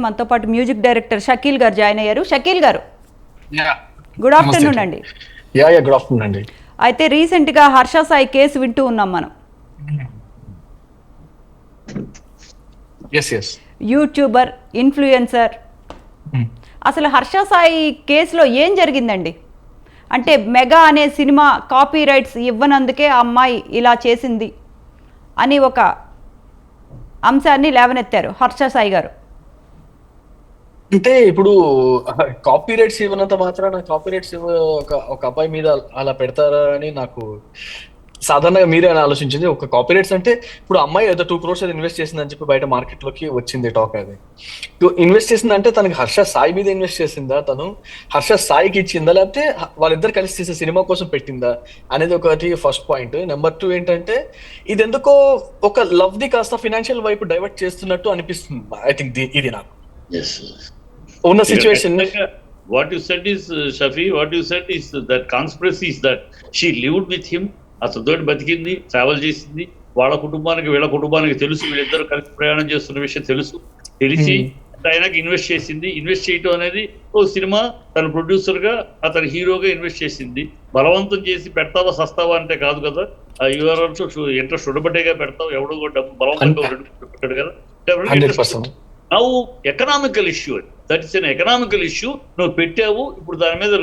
మనతో పాటు music director Shakeel గారు జాయిన్ అయ్యారు. షకీల్ గారు గుడ్ ఆఫ్టర్నూన్ అండి. యా యా గుడ్ ఆఫ్టర్నూన్ అండి. అయితే రీసెంట్గా హర్ష సాయి కేసు వింటూ ఉన్నాం మనం. YouTuber influencer. అసలు హర్ష సాయి కేసులో ఏం జరిగిందండి? అంటే మెగా అనే సినిమా కాపీ రైట్స్ ఇవ్వనందుకే ఆ అమ్మాయి ఇలా చేసింది అని ఒక అంశాన్ని లేవనెత్తారు హర్ష సాయి గారు. అంటే ఇప్పుడు కాపీ రైట్స్ ఇవ్వనంత మాత్రాన కాపీ రైట్స్ ఒక ఒక అబ్బాయి మీద అలా పెడతారా అని నాకు సాధారణంగా మీరే అని ఆలోచించింది. ఒక కాపీ రైట్స్ అంటే ఇప్పుడు అమ్మాయి ఏదో టూ క్రోర్స్ ఏదో ఇన్వెస్ట్ చేసిందని చెప్పి బయట మార్కెట్లోకి వచ్చింది టాక్ అది. ఇన్వెస్ట్ చేసింది అంటే తనకి హర్ష సాయి మీద ఇన్వెస్ట్ చేసిందా తను? హర్ష సాయికి ఇచ్చిందా? లేకపోతే వాళ్ళిద్దరు కలిసి చేసే సినిమా కోసం పెట్టిందా? అనేది ఒకటి ఫస్ట్ పాయింట్ నెంబర్ టూ ఏంటంటే ఇది ఎందుకో ఒక లవ్ ది కాస్త ఫినాన్షియల్ వైపు డైవర్ట్ చేస్తున్నట్టు అనిపిస్తుంది. ఐ థింక్ ఇది నాకు. ఉన్న situation you said is, uh, Shafi, what you said is that conspiracy is that she lived with him, అతనితోటి బతికింది ట్రావెల్ చేసింది వాళ్ళ కుటుంబానికి వీళ్ళ కుటుంబానికి తెలుసు వీళ్ళిద్దరు కలిసి ప్రయాణం చేస్తున్న విషయం తెలుసు తెలిసి ఆయనకి ఇన్వెస్ట్ చేసింది. ఇన్వెస్ట్ చేయటం అనేది ఓ సినిమా తన ప్రొడ్యూసర్గా అతని హీరోగా ఇన్వెస్ట్ చేసింది. బలవంతం చేసి పెడతావా సస్తావా అంటే కాదు కదా. యువర్ ఆల్సో ఇంట్రెస్ట్ ఉండబట్టేగా పెడతావు ఎవడో కూడా డబ్బు బలవంతంగా పెట్టాడు కదా. నవ్వు economical issue that is an economical issue నువ్వు పెట్టావు ఇప్పుడు దాని మీద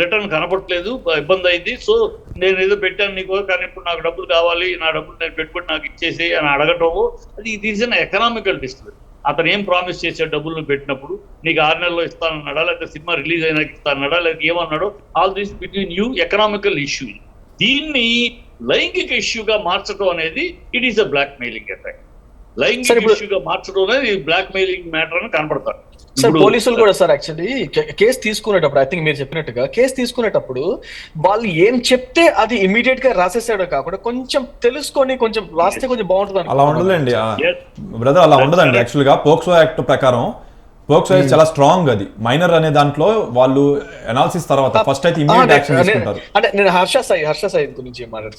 రిటర్న్ కనపట్లేదు బ- ఇబ్బంది అయింది. సో నేను ఏదో పెట్టాను నీకు కానీ ఇప్పుడు నాకు డబ్బులు కావాలి నా డబ్బులు నేను పెట్టుబడి నాకు ఇచ్చేసి అని అడగటము అది ఇది ఇస్ ఎన్ ఎకనామికల్ డిస్ట్రిబ్యూట్ అతను ఏం ప్రామిస్ చేశాడు డబ్బులు పెట్టినప్పుడు? నీకు ఆరు నెలల్లో ఇస్తానన్నాడా? లేకపోతే సినిమా రిలీజ్ అయినాక ఇస్తానన్నాడా? లేకపోతే ఏమన్నాడో? All this between you economical issue దీన్ని లైంగిక ఇష్యూగా మార్చడం అనేది it is a blackmailing effect లైంగిక ఇష్యూగా మార్చడం అనేది బ్లాక్ మెయిలింగ్ మ్యాటర్ అని కనపడతారు. సార్ పోలీసులు కూడా సార్ యాక్చువల్లీ కేసు తీసుకునేటప్పుడు ఐ థింక్ మీరు చెప్పినట్టుగా కేసు తీసుకునేటప్పుడు వాళ్ళు ఏం చెప్తే అది ఇమీడియట్గా రాసేసాడో కాకుండా కొంచెం తెలుసుకొని కొంచెం రాస్తే కొంచెం బాగుంటుంది అలా Yes. బ్రదర్ అలా ఉండదండి correct. యాక్చువల్గా పోక్సో యాక్ట్ ప్రకారం పోక్సో యాక్ట్ చాలా స్ట్రాంగ్ అది. మైనర్ అనే దాంట్లో వాళ్ళు అనాలిసిస్ తర్వాత ఫస్ట్ అయితే ఆ, ఇమీడియట్ యాక్షన్ తీసుకుంటారు. అంటే నేను హర్ష సాయి హర్ష సాయి గురించి మాట్లాడుతున్నాను